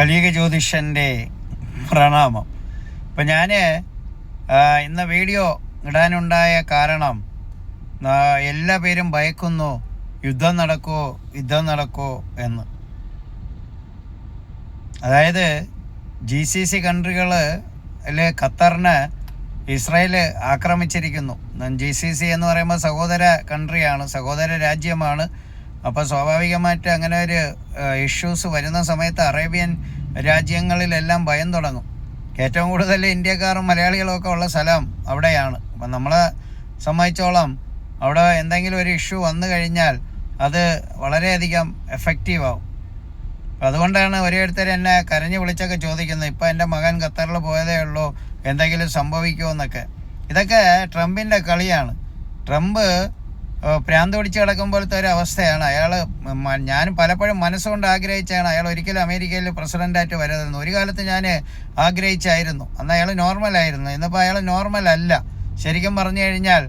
കലിയുഗ ജ്യോതിഷന്റെ പ്രണാമം ഇപ്പം ഞാൻ ഇന്ന് വീഡിയോ ഇടാനുണ്ടായ കാരണം എല്ലാ പേരും ഭയക്കുന്നു യുദ്ധം നടക്കുമോ യുദ്ധം നടക്കുമോ എന്ന്. അതായത് ജി സി സി കൺട്രികൾ ഖത്തറിന് ഇസ്രായേൽ ആക്രമിച്ചിരിക്കുന്നു. ജി സി സി എന്ന് പറയുമ്പോൾ സഹോദര കൺട്രിയാണ് സഹോദര രാജ്യമാണ്. അപ്പോൾ സ്വാഭാവികമായിട്ട് അങ്ങനെ ഒരു ഇഷ്യൂസ് വരുന്ന സമയത്ത് അറേബ്യൻ രാജ്യങ്ങളിലെല്ലാം ഭയം തുടങ്ങും. ഏറ്റവും കൂടുതൽ ഇന്ത്യക്കാരും മലയാളികളും ഒക്കെ ഉള്ള സ്ഥലം അവിടെയാണ്. അപ്പം നമ്മളെ സംബന്ധിച്ചോളം അവിടെ എന്തെങ്കിലും ഒരു ഇഷ്യൂ വന്നു കഴിഞ്ഞാൽ അത് വളരെയധികം എഫക്റ്റീവ് ആവും. അതുകൊണ്ടാണ് ഓരോരുത്തർ എന്നെ കരഞ്ഞു വിളിച്ചൊക്കെ ചോദിക്കുന്നത് ഇപ്പോൾ എന്റെ മകൻ ഖത്തറിൽ പോയതേ ഉള്ളൂ എന്തെങ്കിലും സംഭവിക്കുമോ? എന്നൊക്കെ. ഇതൊക്കെ ട്രംപിന്റെ കളിയാണ്. ട്രംപ് ഏഹ്, ഭ്രാന്ത് പിടിച്ച് കിടക്കുമ്പോഴത്തെ ഒരു അവസ്ഥയാണ്. അയാൾ ഞാൻ പലപ്പോഴും മനസ്സുകൊണ്ട് ആഗ്രഹിച്ചാണ് അയാൾ ഒരിക്കലും അമേരിക്കയിൽ പ്രസിഡന്റായിട്ട് വരരുതെന്ന്. ഒരു കാലത്ത് ഞാൻ ആഗ്രഹിച്ചായിരുന്നു. അന്ന് അയാൾ നോർമലായിരുന്നു ഇന്നിപ്പോൾ അയാൾ നോർമൽ അല്ല. ശരിക്കും പറഞ്ഞു കഴിഞ്ഞാൽ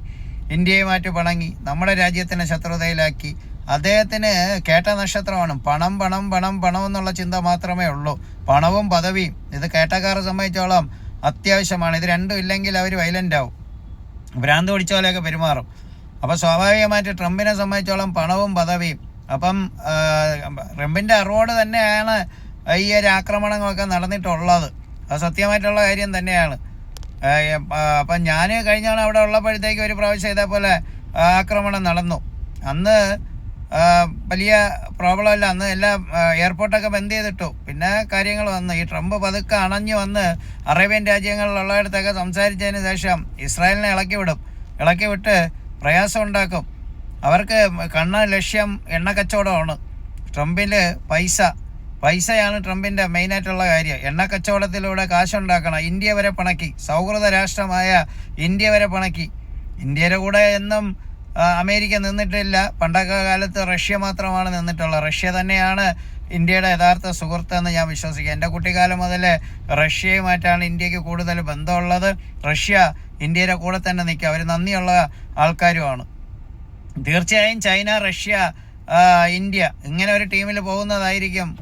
ഇന്ത്യയുമായിട്ട് പിണങ്ങി നമ്മുടെ രാജ്യത്തിനെ ശത്രുതയിലാക്കി. അദ്ദേഹത്തിന് കേട്ട നക്ഷത്രമാണ് പണം പണം പണം പണം എന്നുള്ള ചിന്ത മാത്രമേ ഉള്ളൂ. പണവും പദവിയും. ഇത് കേട്ടക്കാരെ സംബന്ധിച്ചോളം അത്യാവശ്യമാണ്. ഇത് രണ്ടും ഇല്ലെങ്കിൽ അവർ വയലന്റ് ആവും. ഭ്രാന്ത് പിടിച്ച പോലെയൊക്കെ പെരുമാറും. അപ്പോൾ സ്വാഭാവികമായിട്ട് ട്രംപിനെ സംബന്ധിച്ചോളം പണവും പദവിയും. അപ്പം ട്രംപിന്റെ അറിവോട് തന്നെയാണ് ഈ ഒരു ആക്രമണങ്ങളൊക്കെ നടന്നിട്ടുള്ളത്. അത് സത്യമായിട്ടുള്ള കാര്യം തന്നെയാണ്. അപ്പം ഞാൻ കഴിഞ്ഞ തവണ അവിടെ ഉള്ളപ്പോഴത്തേക്ക് ഒരു പ്രാവശ്യം ഇതേപോലെ ആക്രമണം നടന്നു. അന്ന് വലിയ പ്രോബ്ലം ഇല്ല അന്ന് എല്ലാ എയർപോർട്ടൊക്കെ ബന്ദ് ചെയ്തിട്ടു. പിന്നെ കാര്യങ്ങൾ വന്നു. ഈ ട്രംപ് പതുക്കെ അണഞ്ഞു വന്ന് അറേബ്യൻ രാജ്യങ്ങളിലുള്ളയിടത്തൊക്കെ സംസാരിച്ചതിന് ശേഷം ഇസ്രായേലിനെ ഇളക്കി വിടും ഇളക്കി വിട്ട് പ്രയാസം ഉണ്ടാക്കും അവർക്ക് കണ്ണ ലക്ഷ്യം എണ്ണ കച്ചവടമാണ്. ട്രംപിൽ പൈസ പൈസയാണ് ട്രംപിന്റെ മെയിനായിട്ടുള്ള കാര്യം. എണ്ണ കച്ചവടത്തിലൂടെ കാശുണ്ടാക്കണം. ഇന്ത്യ വരെ പണക്കി. സൗഹൃദ രാഷ്ട്രമായ ഇന്ത്യ വരെ പണക്കി. ഇന്ത്യയുടെ കൂടെ എന്നും അമേരിക്ക നിന്നിട്ടില്ല. പണ്ടൊക്കെ കാലത്ത് റഷ്യ മാത്രമാണ് നിന്നിട്ടുള്ളത്. റഷ്യ തന്നെയാണ് ഇന്ത്യയുടെ യഥാർത്ഥ സുഹൃത്ത് എന്ന് ഞാൻ വിശ്വസിക്കുക എന്റെ കുട്ടിക്കാലം മുതൽ റഷ്യയുമായിട്ടാണ് ഇന്ത്യയ്ക്ക് കൂടുതൽ ബന്ധമുള്ളത്. റഷ്യ ഇന്ത്യയുടെ കൂടെ തന്നെ നിൽക്കുക. അവർ നന്ദിയുള്ള ആൾക്കാരുമാണ്. തീർച്ചയായും ചൈന റഷ്യ ഇന്ത്യ ഇങ്ങനെ ഒരു ടീമിൽ പോകുന്നതായിരിക്കും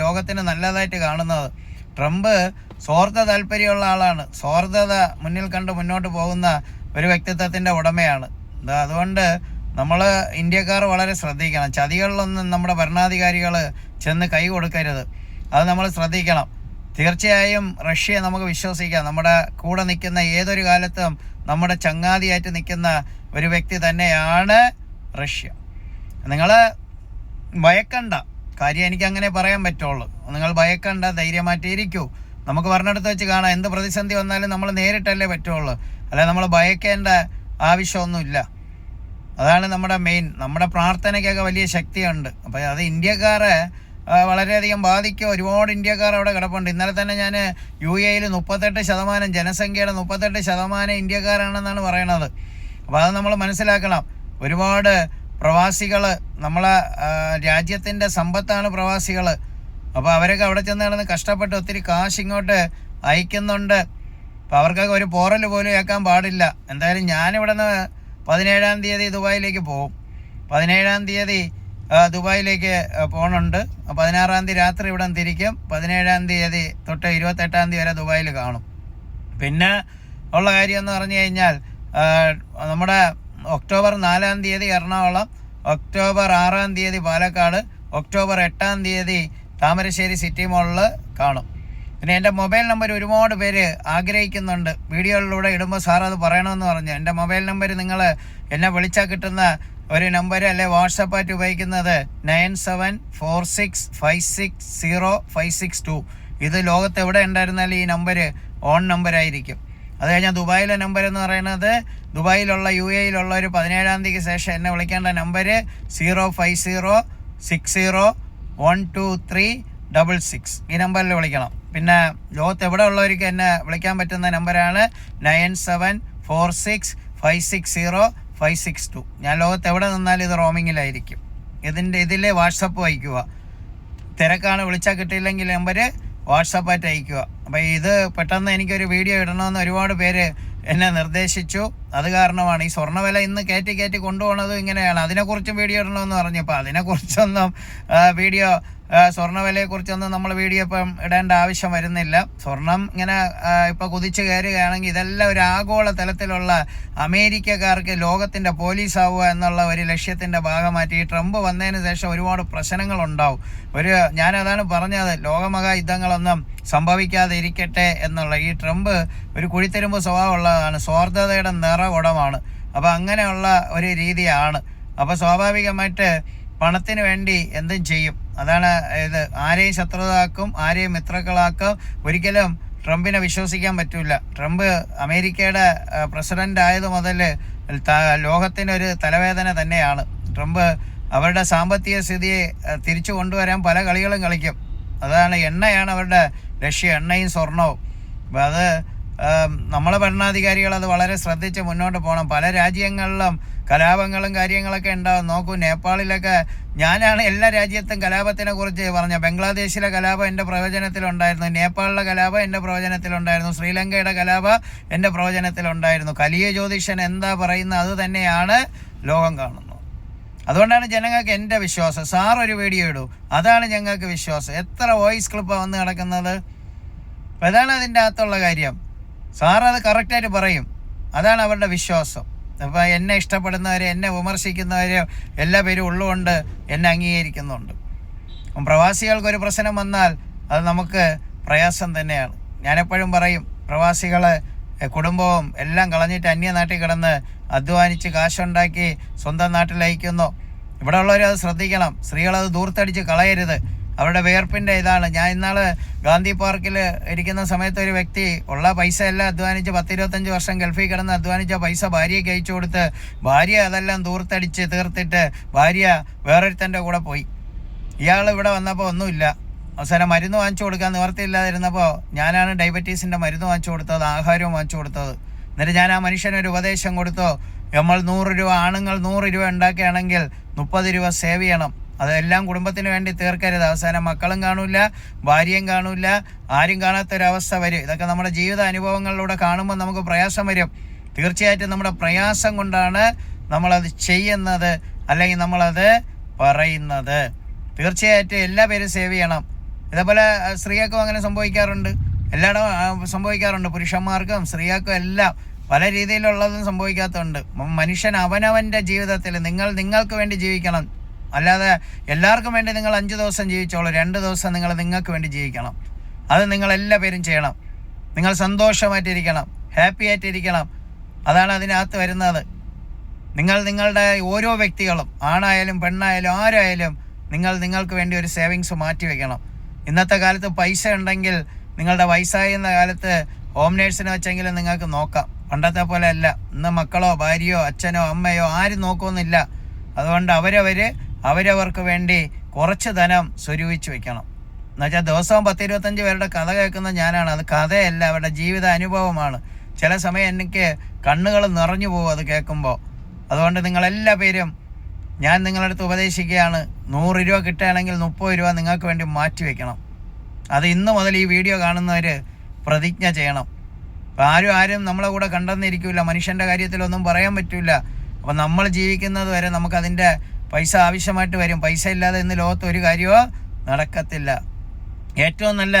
ലോകത്തിന് നല്ലതായിട്ട് കാണുന്നത്. ട്രംപ് സ്വാർത്ഥ താല്പര്യമുള്ള ആളാണ്. സ്വാർത്ഥത മുന്നിൽ കണ്ട് മുന്നോട്ട് പോകുന്ന ഒരു വ്യക്തിത്വത്തിന്റെ ഉടമയാണ്. അതുകൊണ്ട് നമ്മൾ ഇന്ത്യക്കാർ വളരെ ശ്രദ്ധിക്കണം. ചതികളിലൊന്നും നമ്മുടെ ഭരണാധികാരികൾ ചെന്ന് കൈ കൊടുക്കരുത്. അത് നമ്മൾ ശ്രദ്ധിക്കണം. തീർച്ചയായും റഷ്യയെ നമുക്ക് വിശ്വസിക്കാം. നമ്മുടെ കൂടെ നിൽക്കുന്ന ഏതൊരു കാലത്തും നമ്മുടെ ചങ്ങാതിയായിട്ട് നിൽക്കുന്ന ഒരു വ്യക്തി തന്നെയാണ് റഷ്യ. നിങ്ങൾ ഭയക്കണ്ട. കാര്യം എനിക്ക് അങ്ങനെ പറയാൻ പറ്റുള്ളൂ. നിങ്ങൾ ഭയക്കണ്ട ധൈര്യമായിട്ടിരിക്കൂ. നമുക്ക് പറഞ്ഞെടുത്ത് വെച്ച് കാണാം. എന്ത് പ്രതിസന്ധി വന്നാലും നമ്മൾ നേരിട്ടല്ലേ പറ്റുള്ളൂ. അല്ല നമ്മൾ ഭയക്കേണ്ട ആവശ്യമൊന്നുമില്ല. അതാണ് നമ്മുടെ മെയിൻ നമ്മുടെ പ്രാർത്ഥനയ്ക്കൊക്കെ വലിയ ശക്തിയുണ്ട്. അപ്പോൾ അത് ഇന്ത്യക്കാരെ വളരെയധികം ബാധിക്കും. ഒരുപാട് ഇന്ത്യക്കാർ അവിടെ കിടപ്പുണ്ട്. ഇന്നലെ തന്നെ ഞാൻ യു എയിൽ മുപ്പത്തെട്ട് ശതമാനം ജനസംഖ്യയുടെ മുപ്പത്തെട്ട് ശതമാനം ഇന്ത്യക്കാരാണെന്നാണ് പറയണത്. അപ്പോൾ അത് നമ്മൾ മനസ്സിലാക്കണം. ഒരുപാട് പ്രവാസികൾ നമ്മളെ രാജ്യത്തിന്റെ സമ്പത്താണ് പ്രവാസികൾ അപ്പോൾ അവരൊക്കെ അവിടെ ചെന്ന് കിടന്ന് കഷ്ടപ്പെട്ട് ഒത്തിരി കാശ് ഇങ്ങോട്ട് അയക്കുന്നുണ്ട്. അപ്പോൾ അവർക്കൊക്കെ ഒരു പോറൽ പോലും ഏക്കാൻ പാടില്ല. എന്തായാലും ഞാനിവിടെ നിന്ന് പതിനേഴാം തീയതി ദുബായിലേക്ക് പോകും പതിനേഴാം തീയതി ദുബായിലേക്ക് പോകണുണ്ട് പതിനാറാം തീയതി രാത്രി ഇവിടെ തിരിക്കും. പതിനേഴാം തീയതി തൊട്ട് ഇരുപത്തെട്ടാം തീയതി വരെ ദുബായിൽ കാണും. പിന്നെ ഉള്ള കാര്യം എന്ന് പറഞ്ഞു കഴിഞ്ഞാൽ നമ്മുടെ ഒക്ടോബർ നാലാം തീയതി എറണാകുളം ഒക്ടോബർ ആറാം തീയതി പാലക്കാട് ഒക്ടോബർ എട്ടാം തീയതി താമരശ്ശേരി സിറ്റി മോളിൽ കാണും. പിന്നെ എന്റെ മൊബൈൽ നമ്പർ ഒരുപാട് പേര് ആഗ്രഹിക്കുന്നുണ്ട്. വീഡിയോകളിലൂടെ ഇടുമ്പോൾ സാർ അത് പറയണമെന്ന് പറഞ്ഞു. എന്റെ മൊബൈൽ നമ്പർ നിങ്ങൾ എന്നെ വിളിച്ചാൽ കിട്ടുന്ന ഒരു നമ്പർ അല്ലെ വാട്സപ്പായിട്ട് ഉപയോഗിക്കുന്നത്? Nine seven four six five six zero five six two. ഇത് ലോകത്ത് എവിടെ ഉണ്ടായിരുന്നാലും ഈ നമ്പർ ഓൺ നമ്പർ ആയിരിക്കും. അത് കഴിഞ്ഞാൽ ദുബായിലെ നമ്പർ എന്ന് പറയുന്നത് ദുബായിലുള്ള യു എയിലുള്ള ഒരു പതിനേഴാം തീയതിക്ക് ശേഷം എന്നെ വിളിക്കേണ്ട number zero five zero six zero one two three double six. ഈ നമ്പറിൽ വിളിക്കണം. പിന്നെ ലോകത്ത് എവിടെ ഉള്ളവർക്ക് എന്നെ വിളിക്കാൻ പറ്റുന്ന നമ്പറാണ് nine seven four six five six zero five six two. ഞാൻ ലോകത്ത് എവിടെ നിന്നാലും ഇത് റോമിങ്ങിലായിരിക്കും. ഇതിന്റെ ഇതിൽ വാട്സപ്പ് അയക്കുക തിരക്കാണ് വിളിച്ചാൽ കിട്ടിയില്ലെങ്കിൽ നമ്പർ വാട്സപ്പായിട്ട് അയക്കുക അപ്പോൾ ഇത് പെട്ടെന്ന് എനിക്കൊരു വീഡിയോ ഇടണമെന്ന് ഒരുപാട് പേര് എന്നെ നിർദ്ദേശിച്ചു. അത് കാരണമാണ് ഈ സ്വർണവില ഇന്ന് കയറ്റി കയറ്റി കൊണ്ടുപോകണതും ഇങ്ങനെയാണ്. അതിനെക്കുറിച്ചും വീഡിയോ ഇടണമെന്ന് പറഞ്ഞപ്പോൾ അതിനെക്കുറിച്ചൊന്നും ആ, വീഡിയോ സ്വർണവിലയെക്കുറിച്ചൊന്നും നമ്മൾ വീഡിയോ ഇപ്പം ഇടേണ്ട ആവശ്യം വരുന്നില്ല. സ്വർണം ഇങ്ങനെ ഇപ്പം കുതിച്ചു കയറുകയാണെങ്കിൽ ഇതെല്ലാം ഒരു ആഗോള തലത്തിലുള്ള അമേരിക്കക്കാർക്ക് ലോകത്തിന്റെ പോലീസ് ആവുക എന്നുള്ള ഒരു ലക്ഷ്യത്തിന്റെ ഭാഗമായിട്ട് ഈ ട്രംപ് വന്നതിന് ശേഷം ഒരുപാട് പ്രശ്നങ്ങൾ ഉണ്ടാവും ഒരു ഞാനതാണ് പറഞ്ഞത് ലോകമഹാ യുദ്ധങ്ങളൊന്നും സംഭവിക്കാതെ ഇരിക്കട്ടെ എന്നുള്ള ഈ ട്രംപ് ഒരു കുഴിത്തരുമ്പ് സ്വഭാവമുള്ളതാണ്. സ്വാർത്ഥതയുടെ നിറ ഉടമാണ് അപ്പോൾ അങ്ങനെയുള്ള ഒരു രീതിയാണ്. അപ്പോൾ സ്വാഭാവികമായിട്ട് പണത്തിന് വേണ്ടി എന്തും ചെയ്യും. അതാണ് ഇത്. ആരെയും ശത്രുതാക്കും ആരെയും മിത്രക്കളാക്കും ഒരിക്കലും ട്രംപിനെ വിശ്വസിക്കാൻ പറ്റില്ല ട്രംപ് അമേരിക്കയുടെ പ്രസിഡന്റ് ആയത് മുതൽ ലോകത്തിനൊരു തലവേദന തന്നെയാണ്. ട്രംപ് അവരുടെ സാമ്പത്തിക സ്ഥിതിയെ തിരിച്ചു കൊണ്ടുവരാൻ പല കളികളും കളിക്കും. അതാണ് എണ്ണയാണ് അവരുടെ ലക്ഷ്യം. എണ്ണയും സ്വർണവും. അത് നമ്മളെ ഭരണാധികാരികൾ അത് വളരെ ശ്രദ്ധിച്ച് മുന്നോട്ട് പോകണം. പല രാജ്യങ്ങളിലും കലാപങ്ങളും കാര്യങ്ങളൊക്കെ ഉണ്ടാവും. നോക്കൂ നേപ്പാളിലൊക്കെ ഞാനാണ് എല്ലാ രാജ്യത്തും കലാപത്തിനെ കുറിച്ച് പറഞ്ഞ ബംഗ്ലാദേശിലെ കലാപം എന്റെ പ്രവചനത്തിലുണ്ടായിരുന്നു. നേപ്പാളിലെ കലാപം എന്റെ പ്രവചനത്തിലുണ്ടായിരുന്നു. ശ്രീലങ്കയുടെ കലാപം എന്റെ പ്രവചനത്തിലുണ്ടായിരുന്നു. കലിയ ജ്യോതിഷൻ എന്താ പറയുന്നത് അത് തന്നെയാണ് ലോകം കാണുന്നത്. അതുകൊണ്ടാണ് ജനങ്ങൾക്ക് എന്റെ വിശ്വാസം. സാർ ഒരു വീഡിയോ ഇടൂ. അതാണ് ഞങ്ങൾക്ക് വിശ്വാസം. എത്ര വോയിസ് ക്ലിപ്പാണ് വന്ന് കിടക്കുന്നത്? അതാണ് അതിന്റെ അകത്തുള്ള കാര്യം. സാർ അത് കറക്റ്റായിട്ട് പറയും. അതാണ് അവരുടെ വിശ്വാസം. അപ്പോൾ എന്നെ ഇഷ്ടപ്പെടുന്നവരെ എന്നെ വിമർശിക്കുന്നവരെ എല്ലാ പേരും ഉള്ളുകൊണ്ട് എന്നെ അംഗീകരിക്കുന്നുണ്ട്. പ്രവാസികൾക്ക് ഒരു പ്രശ്നം വന്നാൽ അത് നമുക്ക് പ്രയാസം തന്നെയാണ്. ഞാനെപ്പോഴും പറയും പ്രവാസികളെ കുടുംബവും എല്ലാം കളഞ്ഞിട്ട് അന്യനാട്ടിൽ കിടന്ന് അധ്വാനിച്ച് കാശുണ്ടാക്കി സ്വന്തം നാട്ടിൽ അയക്കുന്നു ഇവിടെ ഉള്ളവരത് ശ്രദ്ധിക്കണം. സ്ത്രീകളത് ദൂർത്തടിച്ച് കളയരുത്. അവരുടെ വേർപ്പിന്റെ ഇതാണ്. ഞാൻ ഇന്നാൾ ഗാന്ധി പാർക്കിൽ ഇരിക്കുന്ന സമയത്ത് ഒരു വ്യക്തി ഉള്ള പൈസ എല്ലാം അധ്വാനിച്ച് പത്തിരുപത്തഞ്ച് വർഷം ഗൾഫിൽ കിടന്ന് അധ്വാനിച്ച പൈസ ഭാര്യയ്ക്ക് അയച്ചു കൊടുത്ത് ഭാര്യ അതെല്ലാം ദൂർത്തടിച്ച് തീർത്തിട്ട് ഭാര്യ വേറൊരുത്തന്റെ കൂടെ പോയി. ഇയാൾ ഇവിടെ വന്നപ്പോൾ ഒന്നുമില്ല. അവസാനം മരുന്ന് വാങ്ങിച്ചു കൊടുക്കാൻ നിവർത്തിയില്ലാതിരുന്നപ്പോൾ ഞാനാണ് ഡയബറ്റീസിന്റെ മരുന്ന് വാങ്ങിച്ചു കൊടുത്തത് ആഹാരവും വാങ്ങിച്ചു കൊടുത്തത്. എന്നിട്ട് ഞാൻ ആ മനുഷ്യനൊരു ഉപദേശം കൊടുത്തു. നമ്മൾ നൂറ് രൂപ ആണുങ്ങൾ നൂറ് രൂപ ഉണ്ടാക്കുകയാണെങ്കിൽ മുപ്പത് രൂപ സേവ് ചെയ്യണം. അതെല്ലാം കുടുംബത്തിന് വേണ്ടി തീർക്കരുത്. അവസാനം മക്കളും കാണൂല ഭാര്യയും കാണൂല ആരും കാണാത്തൊരവസ്ഥ വരും. ഇതൊക്കെ നമ്മുടെ ജീവിത അനുഭവങ്ങളിലൂടെ കാണുമ്പോൾ നമുക്ക് പ്രയാസം വരും. തീർച്ചയായിട്ടും നമ്മുടെ പ്രയാസം കൊണ്ടാണ് നമ്മളത് ചെയ്യുന്നത് അല്ലെങ്കിൽ നമ്മളത് പറയുന്നത്. തീർച്ചയായിട്ടും എല്ലാ പേരും സേവ് ചെയ്യണം. ഇതേപോലെ സ്ത്രീകൾക്കും അങ്ങനെ സംഭവിക്കാറുണ്ട്. എല്ലായിടവും സംഭവിക്കാറുണ്ട്. പുരുഷന്മാർക്കും സ്ത്രീകൾക്കും എല്ലാം പല രീതിയിലുള്ളതും സംഭവിക്കാത്തതുണ്ട്. മനുഷ്യൻ അവനവന്റെ ജീവിതത്തിൽ നിങ്ങൾ നിങ്ങൾക്ക് വേണ്ടി ജീവിക്കണം. അല്ലാതെ എല്ലാവർക്കും വേണ്ടി നിങ്ങൾ അഞ്ച് ദിവസം ജീവിച്ചോളൂ രണ്ട് ദിവസം നിങ്ങൾ നിങ്ങൾക്ക് വേണ്ടി ജീവിക്കണം. അത് നിങ്ങൾ എല്ലാ പേരും ചെയ്യണം. നിങ്ങൾ സന്തോഷമായിട്ടിരിക്കണം ഹാപ്പി ആയിട്ടിരിക്കണം. അതാണ് അതിനകത്ത് വരുന്നത്. നിങ്ങൾ നിങ്ങളുടെ ഓരോ വ്യക്തികളും ആണായാലും പെണ്ണായാലും ആരായാലും നിങ്ങൾ നിങ്ങൾക്ക് വേണ്ടി ഒരു സേവിങ്സ് മാറ്റി വെക്കണം. ഇന്നത്തെ കാലത്ത് പൈസ ഉണ്ടെങ്കിൽ നിങ്ങളുടെ വയസ്സാകുന്ന കാലത്ത് ഹോം നേഴ്സിനെ വെച്ചെങ്കിലും നിങ്ങൾക്ക് നോക്കാം. പണ്ടത്തെ പോലെ അല്ല. ഇന്ന് മക്കളോ ഭാര്യയോ അച്ഛനോ അമ്മയോ ആരും നോക്കുമെന്നില്ല അതുകൊണ്ട് അവരവർ അവരവർക്ക് വേണ്ടി കുറച്ച് ധനം സ്വരൂപിച്ച് വെക്കണം. എന്നുവെച്ചാൽ ദിവസവും പത്ത് ഇരുപത്തഞ്ച് പേരുടെ കഥ കേൾക്കുന്ന ഞാനാണ്. അത് കഥയല്ല അവരുടെ ജീവിത അനുഭവമാണ്. ചില സമയം എനിക്ക് കണ്ണുകൾ നിറഞ്ഞു പോകും അത് കേൾക്കുമ്പോൾ അതുകൊണ്ട് നിങ്ങളെല്ലാ പേരും ഞാൻ നിങ്ങളടുത്ത് ഉപദേശിക്കുകയാണ്. നൂറ് രൂപ കിട്ടുകയാണെങ്കിൽ മുപ്പത് രൂപ നിങ്ങൾക്ക് വേണ്ടി മാറ്റി വെക്കണം. അത് ഇന്ന് മുതൽ ഈ വീഡിയോ കാണുന്നവർ പ്രതിജ്ഞ ചെയ്യണം. അപ്പം ആരും ആരും നമ്മളെ കൂടെ കണ്ടെന്നിരിക്കില്ല മനുഷ്യന്റെ കാര്യത്തിലൊന്നും പറയാൻ പറ്റില്ല അപ്പം നമ്മൾ ജീവിക്കുന്നത് വരെ നമുക്കതിന്റെ പൈസ ആവശ്യമായിട്ട് വരും. പൈസ ഇല്ലാതെ ഇന്ന് ലോകത്ത് ഒരു കാര്യമോ നടക്കത്തില്ല. ഏറ്റവും നല്ല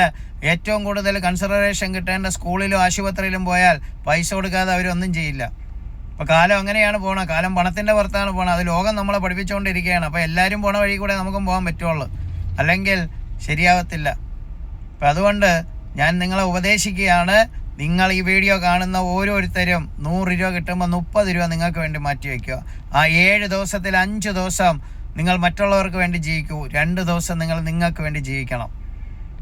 ഏറ്റവും കൂടുതൽ കൺസിഡറേഷൻ കിട്ടേണ്ട സ്കൂളിലും ആശുപത്രിയിലും പോയാൽ പൈസ കൊടുക്കാതെ അവരൊന്നും ചെയ്യില്ല. അപ്പോൾ കാലം അങ്ങനെയാണ് പോകണം കാലം പണത്തിന്റെ പുറത്താണ് പോകണം അത് ലോകം നമ്മളെ പഠിപ്പിച്ചുകൊണ്ടിരിക്കുകയാണ് അപ്പോൾ എല്ലാവരും പോണ വഴി കൂടെ നമുക്കും പോകാൻ പറ്റുള്ളൂ. അല്ലെങ്കിൽ ശരിയാവത്തില്ല. അപ്പം അതുകൊണ്ട് ഞാൻ നിങ്ങളെ ഉപദേശിക്കുകയാണ്. നിങ്ങൾ ഈ വീഡിയോ കാണുന്ന ഓരോരുത്തരും നൂറ് രൂപ കിട്ടുമ്പോൾ മുപ്പത് രൂപ നിങ്ങൾക്ക് വേണ്ടി മാറ്റി വയ്ക്കുക. ആ ഏഴ് ദിവസത്തിൽ അഞ്ച് ദിവസം നിങ്ങൾ മറ്റുള്ളവർക്ക് വേണ്ടി ജീവിക്കൂ. രണ്ട് ദിവസം നിങ്ങൾ നിങ്ങൾക്ക് വേണ്ടി ജീവിക്കണം.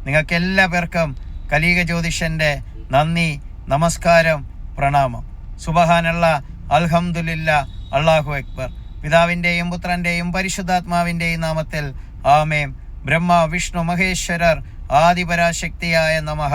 നിങ്ങൾക്ക് എല്ലാ പേർക്കും കലീക ജ്യോതിഷന്റെ നന്ദി നമസ്കാരം പ്രണാമം. സുബഹാനുള്ള അൽഹംദുലില്ല അള്ളാഹു അക്ബർ. പിതാവിന്റെയും പുത്രന്റെയും പരിശുദ്ധാത്മാവിന്റെയും നാമത്തിൽ ആമേം ബ്രഹ്മ വിഷ്ണു മഹേശ്വരർ ആദിപരാശക്തിയായ നമഃ